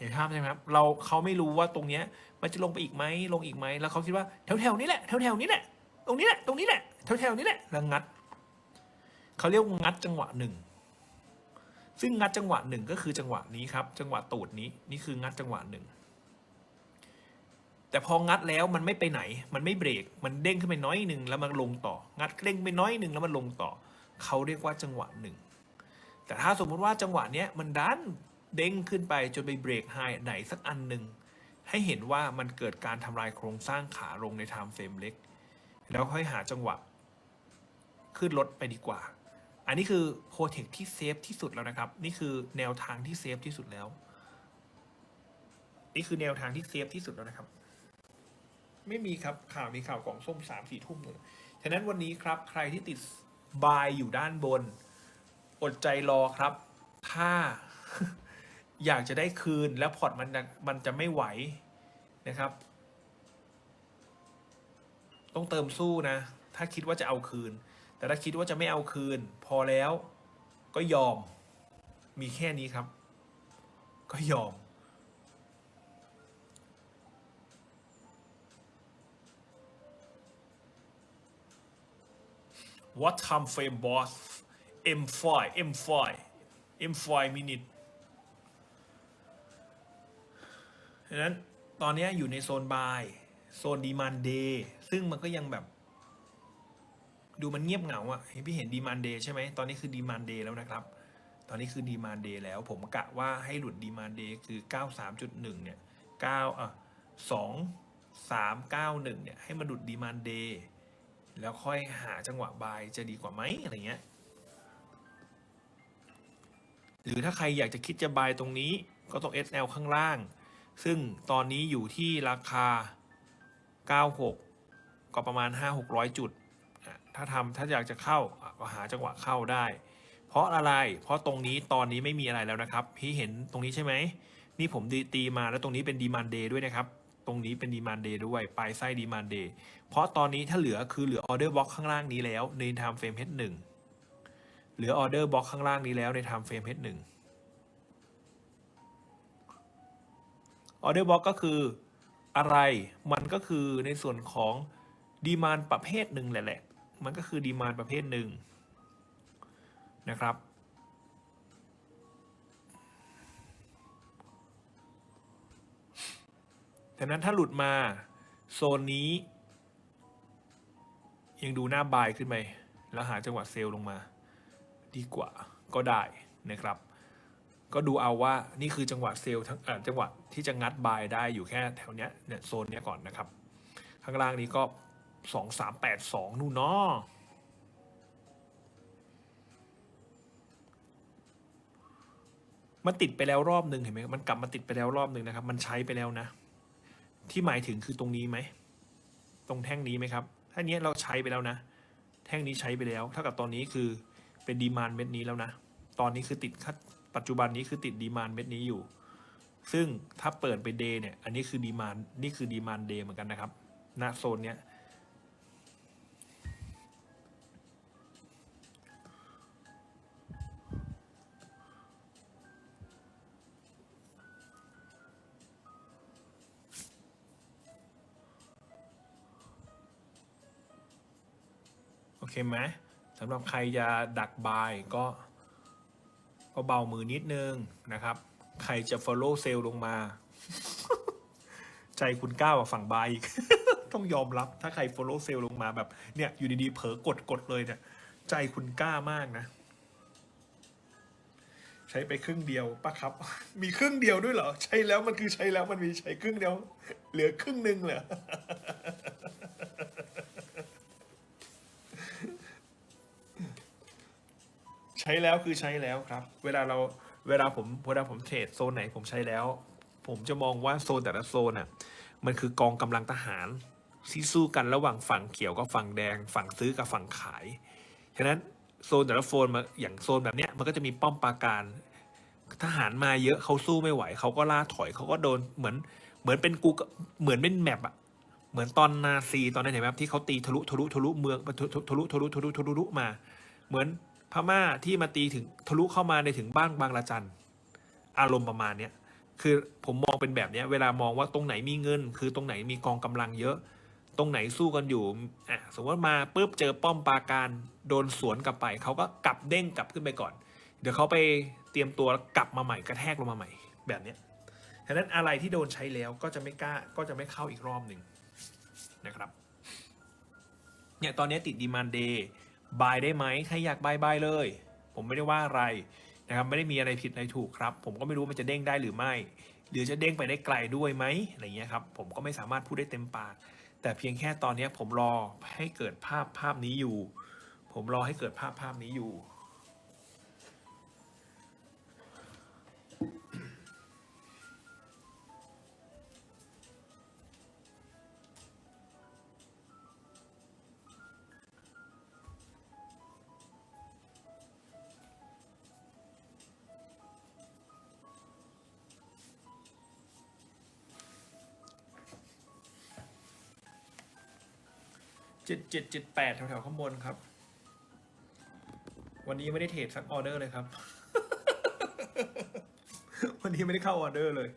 เห็นภาพใช่ไหมครับเราเขาไม่รู้ว่าตรงเนี้ยมันจะลงไปอีกไหมลงอีกไหมแล้วเขาคิดว่าแถวแถวๆนี้แหละแถวแถวๆนี้แหละตรงนี้แหละตรงนี้แหละแถวแถวๆนี้แหละแล้วงัดเขาเรียกงัดจังหวะหนึ่งซึ่งงัดจังหวะหนึ่งก็คือจังหวะนี้ครับ จังหวะตูดนี้นี่คืองัดจังหวะหนึ่งแต่พองัดแล้วมันไม่ไปไหน มันไม่เบรก มันเด้งขึ้นไปน้อยหนึ่งแล้วมันลงต่อ งัดเด้งไปน้อยหนึ่งแล้วมันลงต่อ เขาเรียกว่าจังหวะหนึ่งแต่ถ้าสมมติว่าจังหวะเนี้ยมันดัน เด้งขึ้นไปจนไปเบรกไฮไหนสักอันหนึ่งให้เห็นว่ามันเกิดการทำลายโครงสร้างขาลงในไทม์เฟรมเล็ก แล้วค่อยหาจังหวะ ขึ้นรถไปดีกว่า อันนี้คือโปรเทคที่เซฟที่สุดแล้วนะครับ นี่คือแนวทางที่เซฟที่สุดแล้ว นี่คือแนวทางที่เซฟที่สุดแล้วนะครับ ไม่มีครับข่าวมีข่าวกล่องส้มสามสี่ทุ่มเลยฉะนั้นวันนี้ครับใครที่ติดบายอยู่ด้านบน อดใจรอครับ ถ้า อยากจะได้คืนแล้วพอร์ตมันมันจะไม่ไหวนะครับ ต้องเติมสู้นะ ถ้าคิดว่าจะเอาคืน แต่ถ้าคิดว่าจะไม่เอาคืน พอแล้วก็ยอมมีแค่นี้ครับ ก็ยอม What time frame boss M5 M5 M5 minute ดังนั้นตอนนี้อยู่ในโซนบายโซนดีมานเดย์ซึ่งมันก็ยังแบบ ดูมันเงียบเหงาอะ่ะเห็นพี่เห็นดีมานเดย์ใช่ไหมตอนนี้คือดีมานเดย์แล้วนะครับ ตอนนี้คือดีมานเดย์แล้ว ผมกะว่าให้หลุดดีมานเดย์คือ 93.1 เนี่ย9อะ2 3 9 1 เนี่ย ให้มันหลุดดีมานเดย์แล้วค่อยหาจังหวะบายจะดีกว่าไหมอะไรเงี้ย หรือถ้าใครอยากจะคิดจะบายตรงนี้ก็ต้อง SL ข้างล่าง ซึ่งตอนนี้อยู่ที่ราคา 96 ก็ประมาณ 5-600 จุด ถ้าทำถ้าอยากจะเข้าก็หาจังหวะเข้าได้ เพราะอะไร เพราะตรงนี้ตอนนี้ไม่มีอะไรแล้วนะครับ พี่เห็นตรงนี้ใช่ไหม นี่ผมดีตีมาแล้วตรงนี้เป็นดีมานเดย์ด้วยนะครับ ตรงนี้เป็นดีมานเดย์ด้วย ปลายไส้ดีมานเดย์ เพราะตอนนี้ถ้าเหลือคือเหลือออเดอร์บล็อกข้างล่างนี้แล้วใน time frame H1 เหลือออเดอร์บล็อกข้างล่างนี้แล้วใน time frame H1 ออเดอร์บล็อกก็คืออะไรมันก็คือในส่วนของดีมานประเภทหนึ่งแหละ มันก็คือดีมานประเภทหนึ่งนะครับดังนั้นถ้าหลุดมาโซนนี้ ยังดูหน้าบายขึ้นไหมแล้วหาจังหวะเซลล์ลงมา ดีกว่าก็ได้นะครับ ก็ดูเอาว่านี่คือจังหวะเซลล์ทั้งจังหวะที่จะงัดบายได้อยู่แค่แถวเนี้ยเนี่ยโซนเนี้ยก่อนนะครับ ข้างล่างนี้ก็สองสามแปดสองนู่นเนาะมันติดไปแล้วรอบหนึ่งเห็นไหมมันกลับมาติดไปแล้วรอบหนึ่งนะครับ มันใช้ไปแล้วนะ ที่หมายถึงคือตรงนี้ไหม ตรงแท่งนี้ไหมครับ ถ้าเนี้ยเราใช้ไปแล้วนะ แท่งนี้ใช้ไปแล้ว เท่ากับตอนนี้คือเป็นดีมานเม็ดนี้แล้วนะ ตอนนี้คือติดคัด ปัจจุบันนี้คือติดดีมานเม็ดนี้อยู่ ซึ่งถ้าเปิดไปเดย์เนี่ย อันนี้คือดีมานนี่คือดีมานเดย์เหมือนกันนะครับณโซนเนี้ยโอเคไหมสำหรับใครจะดักบายก็ ก็เบามือนิดนึงนะครับ ใครจะ follow sale ลงมา ใจคุณก้าว่าฝั่งบายอีก ต้องยอมรับถ้าใคร follow sale ลงมาแบบเนี่ยอยู่ดีๆเผลอกดกดเลยเนี่ยใจคุณกล้ามากนะ ใช้ไปครึ่งเดียวปะครับ มีครึ่งเดียวด้วยเหรอ ใช้แล้วมันคือใช้แล้วมันมีใช้ครึ่งเดียว เหลือครึ่งหนึ่งเหรอ ใช้แล้วคือใช้แล้วครับ เวลาเราเวลาผมเวลาผมเทรดโซนไหนผมใช้แล้ว ผมจะมองว่าโซนแต่ละโซนอะมันคือกองกำลังทหารที่สู้กันระหว่างฝั่งเขียวกับฝั่งแดง ฝั่งซื้อกับฝั่งขายฉะนั้นโซนแต่ละโซนมาอย่างโซนแบบเนี้ยมันก็จะมีป้อมปราการทหารมาเยอะเขาสู้ไม่ไหวเขาก็ล่าถอยเขาก็โดนเหมือนเหมือนเป็นกูเหมือนเป็นแมปอะเหมือนตอนนาซีตอนนั้นเห็นไหมครับที่เขาตีทะลุทะลุทะลุเมืองทะลุทะลุทะลุทะลุทะลุมา เหมือน พม่าที่มาตีถึงทะลุเข้ามาในถึงบ้านบางละจันอารมณ์ประมาณเนี้ยคือผมมองเป็นแบบเนี้ยเวลามองว่าตรงไหนมีเงิน คือตรงไหนมีกองกำลังเยอะ ตรงไหนสู้กันอยู่อะสมมติมาปุ๊บเจอป้อมปราการโดนสวนกลับไปเขาก็กลับเด้งกลับขึ้นไปก่อน เดี๋ยวเขาไปเตรียมตัวแล้วกลับมาใหม่กระแทกลงมาใหม่แบบเนี้ยฉะนั้นอะไรที่โดนใช้แล้วก็จะไม่กล้าก็จะไม่เข้าอีกรอบหนึ่งนะครับเนี่ยตอนนี้ติดดีมานเดย์ บายได้ไหมใครอยากบายบายเลย ผมไม่ได้ว่าอะไรนะครับไม่ได้มีอะไรผิดอะไรถูกครับ ผมก็ไม่รู้มันจะเด้งได้หรือไม่ หรือจะเด้งไปได้ไกลด้วยไหมอะไรเงี้ยครับผมก็ไม่สามารถพูดได้เต็มปาก แต่เพียงแค่ตอนนี้ผมรอให้เกิดภาพภาพนี้อยู่ ผมรอให้เกิดภาพภาพนี้อยู่ จ็ดเจ็ดเจ็ดแปดแถวๆข้างบนครับ วันนี้ไม่ได้เทรดสักออเดอร์เลยครับ วันนี้ไม่ได้เข้าออเดอร์เลย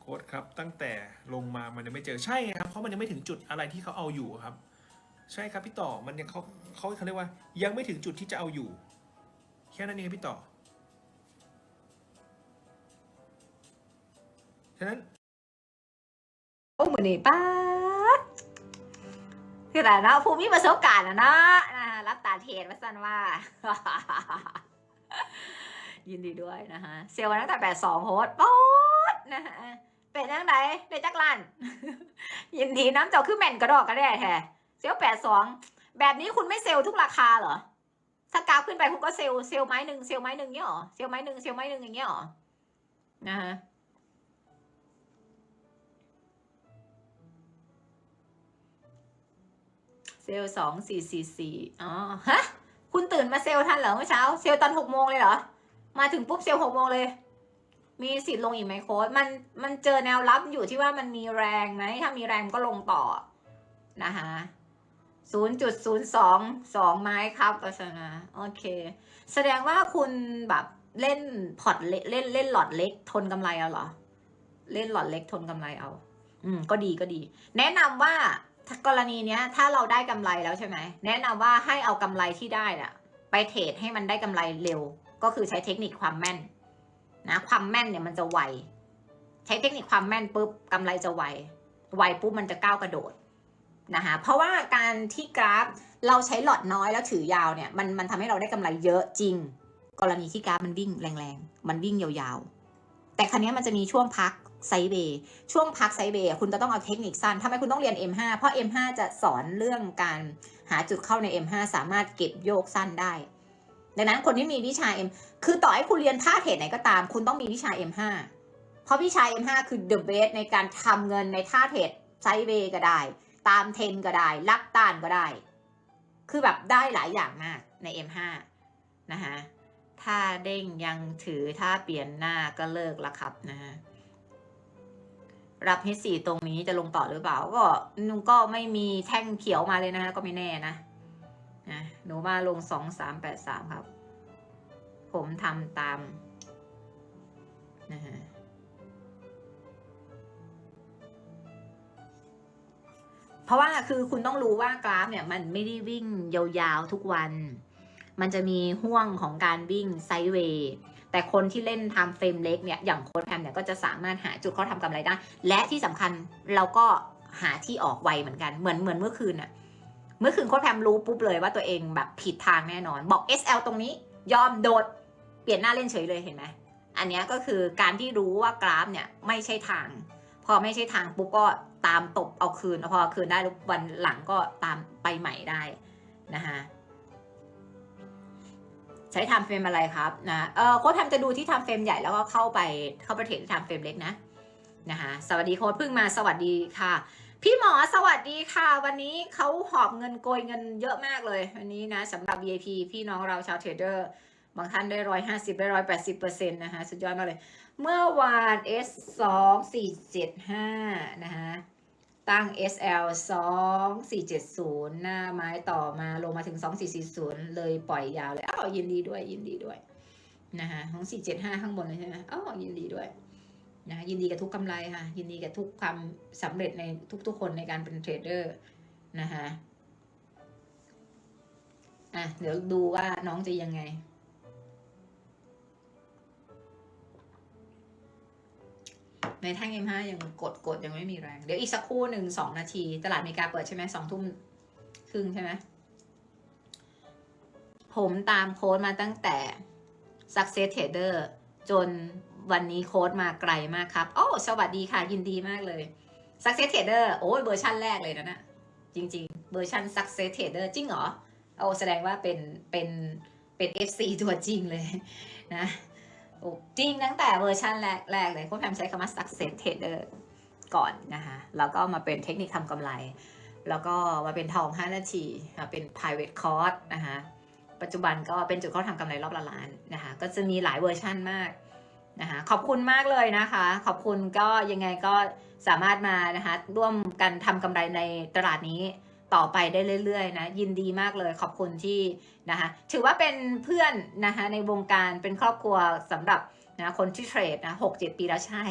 โค้ดครับ ตั้งแต่ลงมามันยังไม่เจอใช่ครับเพราะมันยังไม่ถึงจุดอะไรที่เขาเอาอยู่ครับ ใช่ครับพี่ต่อมันยังเขาเขาเขาเรียกว่า ยังไม่ถึงจุดที่จะเอาอยู่ แค่นั้นเองครับพี่ต่อฉะนั้น โอ้มือนี่ป้าคือแต่เนาะภูมิประสบการณ์นะเนาะรับตาเทศมาสั้นว่า ยินดีด้วยนะคะเซลล์ตั้งแต่แปดสองโฮสป๊อดนะคะเป็นยังไงเดจักลันยินดีน้ำเจ้าคือแม่นกระดอกกระแด่แท้เซลล์แปดสองแบบนี้คุณไม่เซลล์ทุกราคาเหรอถ้ากราฟขึ้นไปคุณก็เซลล์เซลล์ไม้หนึ่งเซลล์ไม้หนึ่งเงี้ยเหรอเซลล์ไม้หนึ่งเซลล์ไม้หนึ่งอย่างเงี้ยเหรอนะคะ ซลสองสี่สี่สี่อ๋อ ฮะ คุณตื่นมาเซลทันเหรอเมื่อเช้า เซลตอนหกโมงเลยเหรอ มาถึงปุ๊บเซลหกโมงเลย มีสิทธิ์ลงอีกไหมโค้ดมัน มันเจอแนวรับอยู่ที่ว่ามันมีแรงไหม ถ้ามีแรงก็ลงต่อ นะคะศูนย์จุดศูนย์สองสองไม้ครับปัสนาโอเค แสดงว่าคุณแบบเล่นพอร์ตเล็กเล่นเล่นหลอดเล็กทนกำไรเอาเหรอ เล่นหลอดเล็กทนกำไรเอา อืม ก็ดีก็ดี แนะนำว่า กรณีเนี้ยถ้าเราได้กำไรแล้วใช่ไหมแนะนำว่าให้เอากำไรที่ได้น่ะ ไปเทรดให้มันได้กำไรเร็ว ก็คือใช้เทคนิคความแม่นนะความแม่นเนี่ยมันจะไวใช้เทคนิคความแม่นปุ๊บกำไรจะไวไวปุ๊บมันจะก้าวกระโดดนะคะเพราะว่าการที่กราฟเราใช้หลอดน้อยแล้วถือยาวเนี่ยมันมันทำให้เราได้กำไรเยอะจริง กรณีที่กราฟมันวิ่งแรงๆ มันวิ่งยาวๆ แต่ครั้นี้มันจะมีช่วงพัก ไซเบย์ช่วงพักไซเบย์คุณจะต้องเอาเทคนิคสั้นทำไมคุณต้องเรียน M5 เพราะ M5 จะสอนเรื่องการหาจุดเข้าใน M5 สามารถเก็บโยกสั้นได้ ดังนั้นคนที่มีวิชา M คือต่อให้คุณเรียนท่าเทรดไหนก็ตาม คุณต้องมีวิชา M5 เพราะวิชา M5 คือ the best ในการทำเงินในท่าเทรดไซเบย์ก็ได้ ตามเทนก็ได้ลักต้านก็ได้ คือแบบได้หลายอย่างมากใน M5 นะคะถ้าเด้งยังถือถ้าเปลี่ยนหน้าก็เลิกละครับนะฮะ รับ H4 ตรงนี้จะลงต่อหรือเปล่า ก็นุก็ไม่มีแท่งเขียวมาเลยนะฮะก็ไม่แน่นะนะหนูมาลงสองสามแปดสามครับ ผมทำตามนะฮะเพราะว่าคือคุณต้องรู้ว่ากราฟเนี่ยมันไม่ได้วิ่งยาวๆทุกวัน มันจะมีห่วงของการวิ่งไซด์เวย์ แต่คนที่เล่นทำเฟรมเล็กเนี่ยอย่างโค้ดแพมเนี่ยก็จะสามารถหาจุดเขาทำกำไรได้ และที่สำคัญเราก็หาที่ออกไวเหมือนกันเหมือนเหมือนเมื่อคืนอะเมื่อคืนโค้ดแพมรู้ปุ๊บเลยว่าตัวเองแบบผิดทางแน่นอน บอก SL ตรงนี้ยอมโดดเปลี่ยนหน้าเล่นเฉยเลยเห็นไหมอันนี้ก็คือการที่รู้ว่ากราฟเนี่ยไม่ใช่ทาง พอไม่ใช่ทางปุ๊บก็ตามตบเอาคืน พอคืนได้วันหลังก็ตามไปใหม่ได้นะคะ ใช้ไทม์เฟรมอะไรครับนะเออโค้ดทำจะดูที่ไทม์เฟรมใหญ่แล้วก็เข้าไปเข้าไปเทรดที่ไทม์เฟรมเล็กนะนะคะสวัสดีโค้ดเพิ่งมาสวัสดีค่ะ พี่หมอสวัสดีค่ะ วันนี้เขาหอบเงินโกยเงินเยอะมากเลยวันนี้นะสำหรับ VIP พี่น้องเราชาวเทรดเดอร์บางท่านได้ร้อยห้าสิบได้ร้อยแปดสิบเปอร์เซ็นต์นะคะสุดยอดมากเลย เมื่อวาน S สองสี่เจ็ดห้านะคะ ตั้ง SL 2 4 7 0 หน้าไม้ต่อมาลงมาถึง 2 4 4 0 เลยปล่อยยาวเลยอ้าวยินดีด้วยยินดีด้วยนะคะของ 475 ข้างบนเลยใช่ไหมอ้าวยินดีด้วยนะคะยินดีกับทุกกำไรค่ะ ยินดีกับทุกความสำเร็จในทุกๆคนในการเป็นเทรดเดอร์นะคะอะเดี๋ยวดูว่าน้องจะยังไง ในแท่ง M5 ยังกดกดยังไม่มีแรง เดี๋ยวอีกสักครู่หนึ่งสองนาที ตลาดอเมริกาเปิดใช่ไหมสองทุ่มครึ่งใช่ไหมผมตามโค้ดมาตั้งแต่ Success Trader จนวันนี้โค้ดมาไกลมากครับ โอ้ สวัสดีค่ะ ยินดีมากเลย Success Trader โอ้ยเวอร์ชั่นแรกเลยนะนะจริง ๆ เวอร์ชัน Success Trader จริงเหรอ โอ้ แสดงว่าเป็นเป็นเป็น FC ตัวจริงเลยนะ จริงตั้งแต่เวอร์ชันแรกแรกเลยโค้ชแพมใช้คำว่า success trader ก่อนนะคะแล้วก็มาเป็นเทคนิคทำกำไร แล้วก็มาเป็นทอง 5 นาทีมาเป็น private course นะคะปัจจุบันก็เป็นจุดเข้าทำกำไรรอบละล้านนะคะก็จะมีหลายเวอร์ชั่นมากนะคะขอบคุณมากเลยนะคะ ขอบคุณก็ยังไงก็สามารถมานะคะร่วมกันทำกำไรในตลาดนี้ ต่อไปได้เรื่อยๆนะยินดีมากเลยขอบคุณที่นะคะถือว่าเป็นเพื่อนนะคะในวงการเป็นครอบครัวสำหรับนะคนที่เทรดนะหกเจ็ดปีแล้วใช่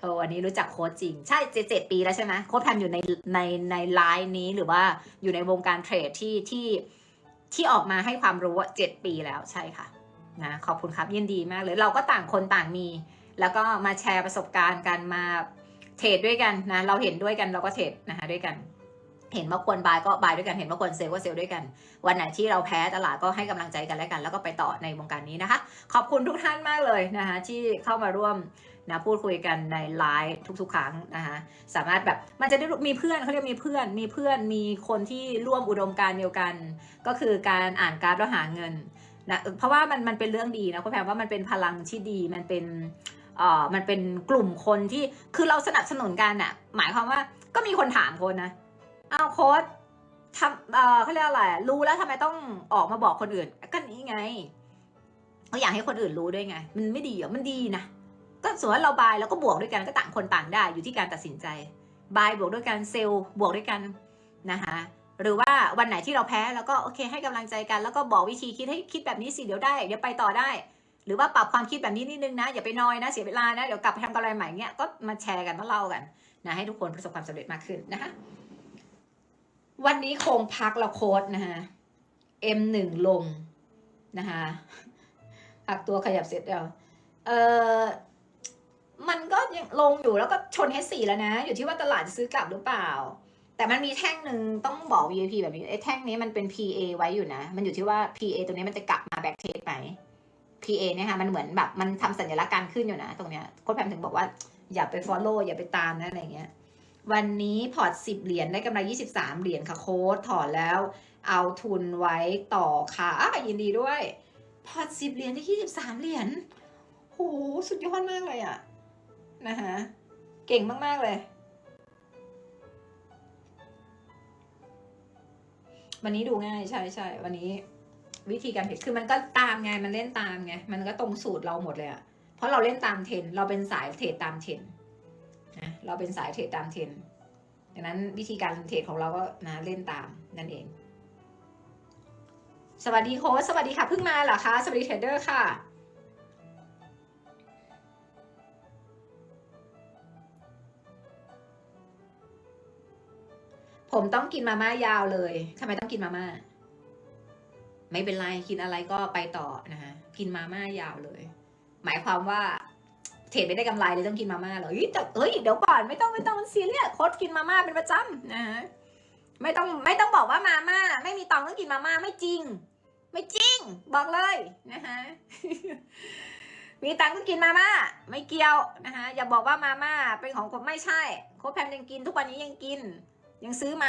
เออวันนี้รู้จักโค้ชจริง ใช่เจ็ดเจ็ดปีแล้วใช่ไหมโค้ชแพมอยู่ในในในไลน์นี้หรือว่าอยู่ในวงการเทรดที่ที่ที่ออกมาให้ความรู้เจ็ดปีแล้วใช่ค่ะนะขอบคุณครับยินดีมากเลยเราก็ต่างคนต่างมี แล้วก็มาแชร์ประสบการณ์กันมาเทรดด้วยกันนะเราเห็นด้วยกันเราก็เทรดนะคะด้วยกัน เห็นว่าควรบายก็บายด้วยกัน เห็นว่าควรเซลก็เซลด้วยกัน วันไหนที่เราแพ้ตลาดก็ให้กำลังใจกันและกัน แล้วก็ไปต่อในวงการนี้นะคะ ขอบคุณทุกท่านมากเลยนะคะที่เข้ามาร่วมนะพูดคุยกันในไลฟ์ทุกๆ ครั้งนะคะสามารถแบบมันจะได้มีเพื่อนเขาเรียกมีเพื่อน มีเพื่อนมีคนที่ร่วมอุดมการเดียวกัน ก็คือการอ่านกราฟแล้วหาเงินนะเพราะว่ามันมันเป็นเรื่องดีนะคุณแพมว่ามันเป็นพลังที่ดีมันเป็นเอ่อมันเป็นกลุ่มคนที่คือเราสนับสนุนกันอะหมายความว่าก็มีคนถามคนนะ เอาโค้ดทำเออเขาเรียกอะไรรู้แล้วทำไมต้องออกมาบอกคนอื่นก็นี้ไงก็อยากให้คนอื่นรู้ด้วยไง มันไม่ดีเหรอมันดีนะก็สมมติว่าเราบายแล้วก็บวกด้วยกันก็ต่างคนต่างได้อยู่ที่การตัดสินใจบายบวกด้วยกันเซลล์บวกด้วยกันนะคะหรือว่าวันไหนที่เราแพ้แล้วก็โอเคให้กำลังใจกัน แล้วก็บอกวิธีคิดให้คิดแบบนี้สิเดี๋ยวได้เดี๋ยวไปต่อได้ หรือว่าปรับความคิดแบบนี้นิดนึงนะอย่าไปนอยนะเสียเวลานะเดี๋ยวกลับไปทำกำไรใหม่เงี้ยก็มาแชร์กันมาเล่ากันนะให้ทุกคนประสบความสำเร็จมากขึ้นนะคะ วันนี้คงพักเราโค้ดนะคะ M1 ลงนะคะพักตัวขยับเสร็จแล้วเออมันก็ยังลงอยู่แล้วก็ชน H4 แล้วนะ อยู่ที่ว่าตลาดจะซื้อกลับหรือเปล่า แต่มันมีแท่งหนึ่งต้องบอก VIP แบบนี้ไอ้แท่งนี้มันเป็น PA ไว้อยู่นะ มันอยู่ที่ว่า PA ตัวนี้มันจะกลับมาแบ็กเทสไหม PA เนี่ยค่ะมันเหมือนแบบมันทำสัญลักษณ์การขึ้นอยู่นะ ตรงเนี้ยโค้ดแพมถึงบอกว่าอย่าไป follow อย่าไปตามนะอะไรเงี้ย วันนี้พอร์ต10เหรียญได้กำไร23เหรียญค่ะโค้ดถอนแล้ว เอาทุนไว้ต่อค่ะอะยินดีด้วย พอร์ต10เหรียญได้23เหรียญโหสุดยอดมากเลยอะนะคะเก่งมาก ๆ เลย วันนี้ดูง่ายใช่ใช่วันนี้ วิธีการเทรดคือมันก็ตามไงมันเล่นตามไงมันก็ตรงสูตรเราหมดเลยอะเพราะเราเล่นตามเทรนเราเป็นสายเทรดตามเทรน เราเป็นสายเทรดตามเทรนด์ดังนั้นวิธีการเทรดของเราก็นะเล่นตามนั่นเอง สวัสดีโค้ชสวัสดีค่ะเพิ่งมาเหรอคะสวัสดีเทรดเดอร์ค่ะผมต้องกินมาม่ายาวเลยทำไมต้องกินมาม่า ไม่เป็นไร กินอะไรก็ไปต่อนะคะ กินมาม่ายาวเลย หมายความว่า เทรดไม่ได้กำไรเลยต้องกินมาม่าเหรอเฮ้ยแต่เฮ้ยเดี๋ยวก่อนไม่ต้องไม่ต้องมันซีเรียสโค้ดกินมาม่าเป็นประจำนะฮะไม่ต้องไม่ต้องบอกว่ามาม่าไม่มีตังค์ต้องกินมาม่าไม่จริง ไม่จริง บอกเลยนะฮะมีตังค์ก็กินมาม่าไม่เกี่ยวนะคะอย่าบอกว่ามาม่าเป็นของคนไม่ใช่ โค้ดแพมยังกินทุกวันนี้ยังกิน ยังซื้อมา